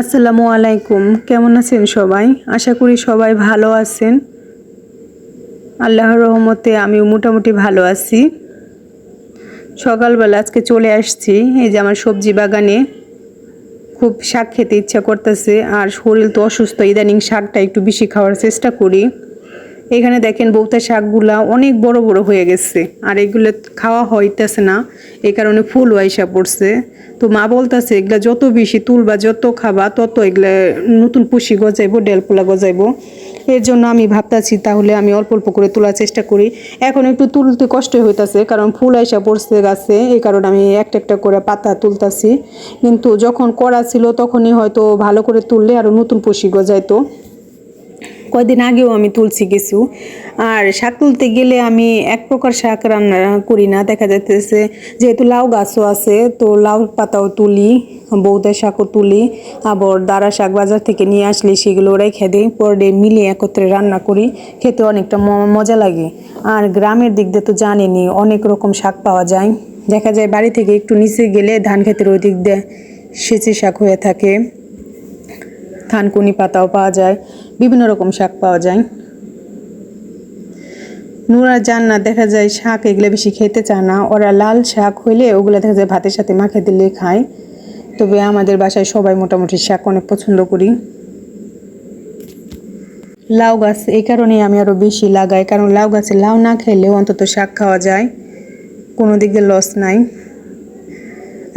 আসসালামু আলাইকুম। কেমন আছেন সবাই? আশা করি সবাই ভালো আছেন। আল্লাহর রহমতে আমি মোটামুটি ভালো আছি। সকালবেলা আজকে চলে আসছি। এই যে আমার সবজি বাগানে খুব শাক খেতে ইচ্ছা করতেছে। আর শরীর তো অসুস্থ, ইদানিং শাকটা একটু বেশি খাওয়ার চেষ্টা করি। এখানে দেখেন বৌতা শাকগুলা অনেক বড় বড় হয়ে গেছে। আর এগুলো খাওয়া হইতেছে না এই কারণে ফুল আইসা পড়ছে। তো মা বলতেছে, এগুলা যত বেশি তুলবা, যত খাবা, তত এগুলা নতুন পুষি গজাইবো, ডেলপোলা গজাইবো। এর জন্য আমি ভাবতাছি তাহলে আমি অল্প অল্প করে তোলার চেষ্টা করি। এখন একটু তুলতে কষ্ট হইতাছে, কারণ ফুল আইসা পড়ছে গাছে এই কারণে আমি একটা একটা করে পাতা তুলতাছি। কিন্তু যখন করা ছিল, তখনই হয়তো ভালো করে তুললে আরও নতুন পুষি গজাইতো। কয়দিন আগেও আমি তুলছি কিছু আর শাক তুলতে গেলে আমি এক প্রকার শাক রান্না করি না। দেখা যাইতেছে যেহেতু লাউ গাছও আছে, তো লাউ পাতাও তুলি বৌদের শাকও তুলি, আবার দাঁড়া শাক বাজার থেকে নিয়ে আসলে সেগুলো রেখে দিই। পরে মিলে একত্রে রান্না করি, খেতে অনেকটা মজা লাগে। আর গ্রামের দিক দিয়ে তো জানেনি অনেক রকম শাক পাওয়া যায়। দেখা যায় বাড়ি থেকে একটু নিচে গেলে ধান ক্ষেতের ওই দিক দিয়ে সেচে শাক হয়ে থাকে। থানকুনি পাতাও পাওয়া যায়, বিভিন্ন রকম শাক পাওয়া যায়। নুরা যান না দেখা যায় শাক এগুলো বেশি খেতে চায় না। ওরা লাল শাক হইলে ওগুলো দেখা যায় ভাতের সাথে মাখে দিলে খায়। তবে আমাদের বাসায় সবাই মোটামুটি শাক অনেক পছন্দ করি। লাউ গাছ এই কারণেই আমি আরও বেশি লাগাই, কারণ লাউ গাছে লাউ না খেলেও অন্তত শাক খাওয়া যায়। কোনো দিক দিয়ে লস নাই।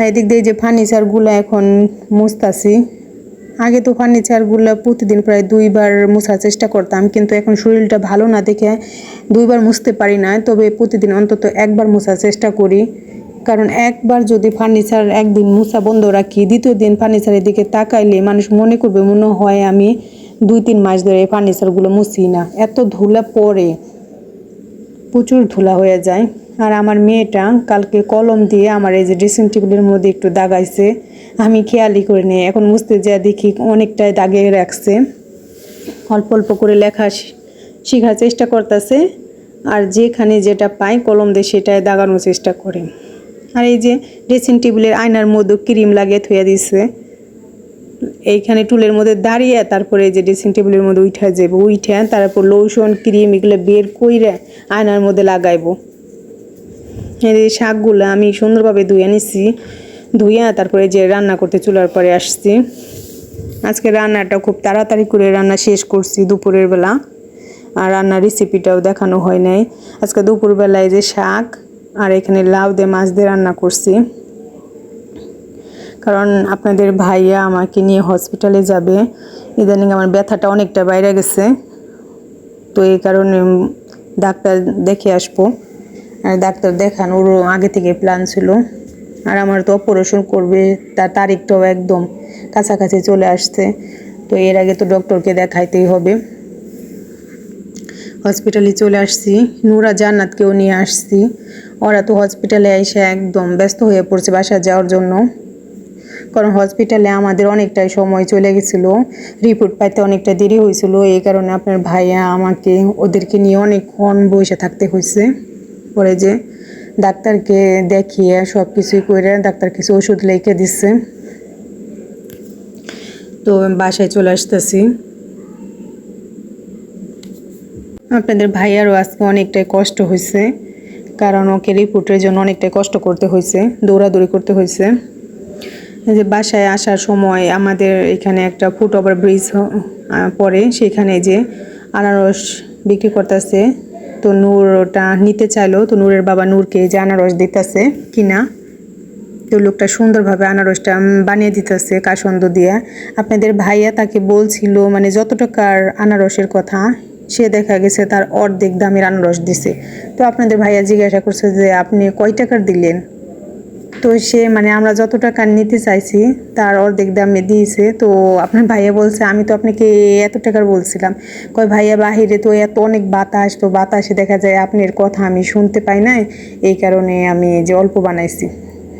এদিক দিয়ে যে ফার্নিচারগুলো এখন মুছতাছি আগে তো ফার্নিচারগুলো প্রতিদিন প্রায় দুইবার মোছার চেষ্টা করতাম, কিন্তু এখন শরীরটা ভালো না দেখে দুইবার মুছতে পারি না। তবে প্রতিদিন অন্তত একবার মোছার চেষ্টা করি। কারণ একবার যদি ফার্নিচার একদিন মুছা বন্ধ রাখি, দ্বিতীয় দিন ফার্নিচারের দিকে তাকাইলে মানুষ মনে করবে, মনে হয় আমি দুই, তিন মাস ধরে এই ফার্নিচারগুলো মুছি না। এত ধুলা পড়ে, প্রচুর ধুলা হয়ে যায়। আর আমার মেয়েটা কালকে কলম দিয়ে আমার এই যে ড্রেসিং টেবিলের মধ্যে একটু দাগাইছে। আমি খেয়ালই করে নিই। এখন মুছতে যা দেখি অনেকটাই দাগে রাখছে। অল্প অল্প করে লেখা শেখার চেষ্টা করতেছে। আর যেখানে যেটা পাই কলম দিয়ে সেটাই দাগানোর চেষ্টা করে। আর এই যে ড্রেসিং টেবিলের আয়নার মধ্যে ক্রিম লাগিয়ে থুয়ে দিছে। এইখানে টুলের মধ্যে দাঁড়িয়ে তারপরে যে ড্রেসিং টেবিলের মধ্যে উঠা যাব উঠে তারপর লোশন ক্রিম এগুলো বের কইরা আয়নার মধ্যে লাগাইবো। এই শাকগুলো আমি সুন্দরভাবে ধুয়ে নিছি। ধুইয়া তারপরে যে রান্না করতে চুলার পরে আসছি। আজকে রান্নাটা খুব তাড়াতাড়ি করে রান্না শেষ করছি দুপুরের বেলা। আর রান্নার রেসিপিটাও দেখানো হয় নাই। আজকে দুপুরবেলায় যে শাক আর এখানে লাউ দিয়ে মাছ দিয়ে রান্না করছি। কারণ আপনাদের ভাইয়া আমাকে নিয়ে হসপিটালে যাবে। ইদানিং আমার ব্যথাটা অনেকটা বাইরে গেছে। তো এই কারণে ডাক্তার দেখে আসব। আর ডাক্তার দেখানোর আগে থেকে প্ল্যান ছিল। আর আমার তো অপারেশন করবে, তার তারিখটাও একদম কাছাকাছি চলে আসছে। তো এর আগে তো ডক্টরকে দেখাইতেই হবে। হসপিটালে চলে আসছি, নুরা জান্নাতকেও নিয়ে আসছি। ওরা তো হসপিটালে এসে একদম ব্যস্ত হয়ে পড়ছে বাসা যাওয়ার জন্য। কারণ হসপিটালে আমাদের অনেকটাই সময় চলে গেছিল। রিপোর্ট পাইতে অনেকটা দেরি হয়েছিল, এই কারণে আপনার ভাইয়া আমাকে ওদেরকে নিয়ে অনেকক্ষণ বসে থাকতে হয়েছে। পরে যে ডাক্তারকে দেখিয়ে সব কিছুই করে ডাক্তার কিছু ওষুধ লিখে দিচ্ছে তো বাসায় চলে আসতেছি। আপনাদের ভাইয়ারও আজকে অনেকটাই কষ্ট হয়েছে কারণ ওকে রিপোর্টের জন্য অনেকটাই কষ্ট করতে হয়েছে দৌড়াদৌড়ি করতে হয়েছে যে বাসায় আসার সময় আমাদের এখানে একটা ফুট ওভার ব্রিজ পড়ে, সেখানে যে আনারস বিক্রি করতেছে তো নূর ওটা নিতে চাইলো। তো নূরের বাবা নূরকে যে আনারস দিতেছে কিনা। তো লোকটা সুন্দরভাবে আনারসটা বানিয়ে দিতেছে কাসন্দ দিয়ে। আপনাদের ভাইয়া তাকে বলছিল মানে যত টাকার আনারসের কথা, সে দেখা গেছে তার অর্ধেক দামের আনারস দিছে। তো আপনাদের ভাইয়া জিজ্ঞাসা করছে যে, আপনি কয় টাকার দিলেন? তো সে মানে আমরা যত টাকা নিতে চাইছি, তার অর্ধেক দামে দিয়েছে। তো আপনার ভাইয়া বলছে, আমি তো আপনাকে এত টাকার বলছিলাম। কয়, ভাইয়া, বাহিরে তো এত অনেক বাতাস। তো বাতাসে দেখা যায় আপনার কথা আমি শুনতে পাই নাই। এই কারণে আমি যে অল্প বানাইছি।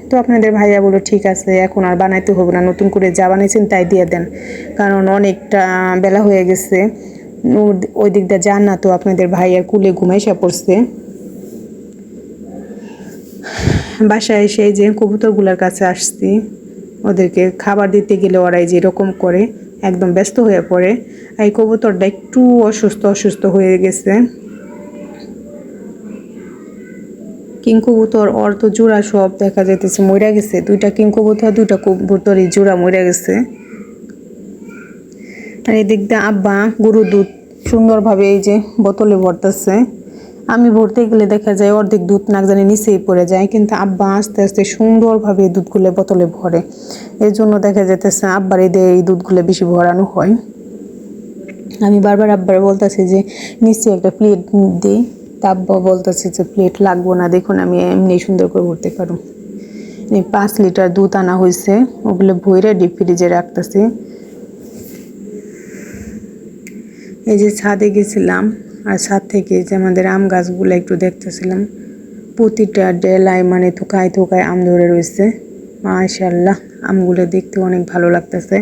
তো আপনাদের ভাইয়া বলল, ঠিক আছে, এখন আর বানাইতে হবে না। নতুন করে যা বানিয়েছেন তাই দিয়ে দেন। কারণ অনেকটা বেলা হয়ে গেছে। ওই দিকটা যান না তো আপনাদের ভাইয়ার কুলে ঘুমাইসা পড়ছে। বাসায় এসে যে কবুতরগুলোর কাছে আসছি, ওদেরকে খাবার দিতে গেলে ওরাই যেরকম করে, একদম ব্যস্ত হয়ে পড়ে। এই কবুতরটা একটু অসুস্থ অসুস্থ হয়ে গেছে। কবুতর, ওর তো জোড়া সব দেখা যাইতেছে, মইরা গেছে। দুইটা কবুতর, দুইটা কবুতরই জোড়া মইরা গেছে। আর এদিক দিয়ে আব্বা গরু দুধ সুন্দরভাবে এই যে বোতলে ভরতেছে। আমি ভরতে গেলে দেখা যায় অর্ধেক দুধ নাক জানি নিচেই পড়ে যায়, কিন্তু আব্বা আস্তে আস্তে সুন্দরভাবে এই দুধগুলো বোতলে ভরে। এর জন্য দেখা যেতেছে আব্বার এই এদের এই দুধগুলো বেশি ভরানো হয়। আমি বারবার আব্বার বলতেছি যে, নিচে একটা প্লেট দিই। তা আব্বা বলতেছে যে প্লেট লাগবো না, দেখুন আমি এমনি সুন্দর করে ভরতে পারো পাঁচ লিটার দুধ আনা হয়েছে ওগুলো ভইরে ডিপ ফ্রিজে রাখতেছি। এই যে ছাদে গেছিলাম আর ছাদ থেকে যে আমাদের আম গাছগুলো একটু দেখতেছিলাম, প্রতিটা ডেলায় মানে থোকায় থোকায় আম ধরে রয়েছে। মাশাল্লাহ আমগুলো দেখতে অনেক ভালো লাগতেছে।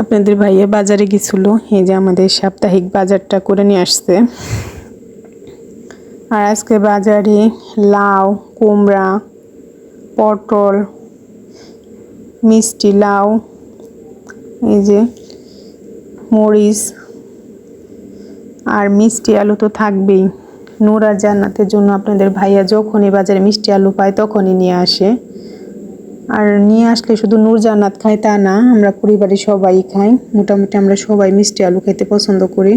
আপনাদের ভাইয়া বাজারে গেছিল, এই যে আমাদের সাপ্তাহিক বাজারটা করে নিয়ে আসছে। আর আজকে বাজারে লাউ, কুমড়া, পটল, মিষ্টি লাউ, এই যে মরিচ আর মিষ্টি আলু তো থাকবেই। নূর জান্নাতের জন্য আপনাদের ভাইয়া যখনই বাজারে মিষ্টি আলু পায় তখনই নিয়ে আসে। আর নিয়ে আসলে শুধু নূর জান্নাত খায় তা না, আমরা পরিবারের সবাই খাই। মোটামুটি আমরা সবাই মিষ্টি আলু খেতে পছন্দ করি।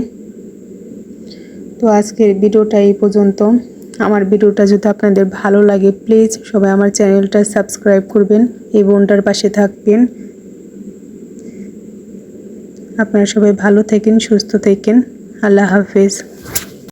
তো আজকের ভিডিওটা এই পর্যন্ত। আমার ভিডিওটা যদি আপনাদের ভালো লাগে প্লিজ সবাই আমার চ্যানেলটা সাবস্ক্রাইব করবেন, এই বোনটার পাশে থাকবেন। আপনারা সবাই ভালো থাকেন, সুস্থ থাকেন। আল্লাহ হাফেজ।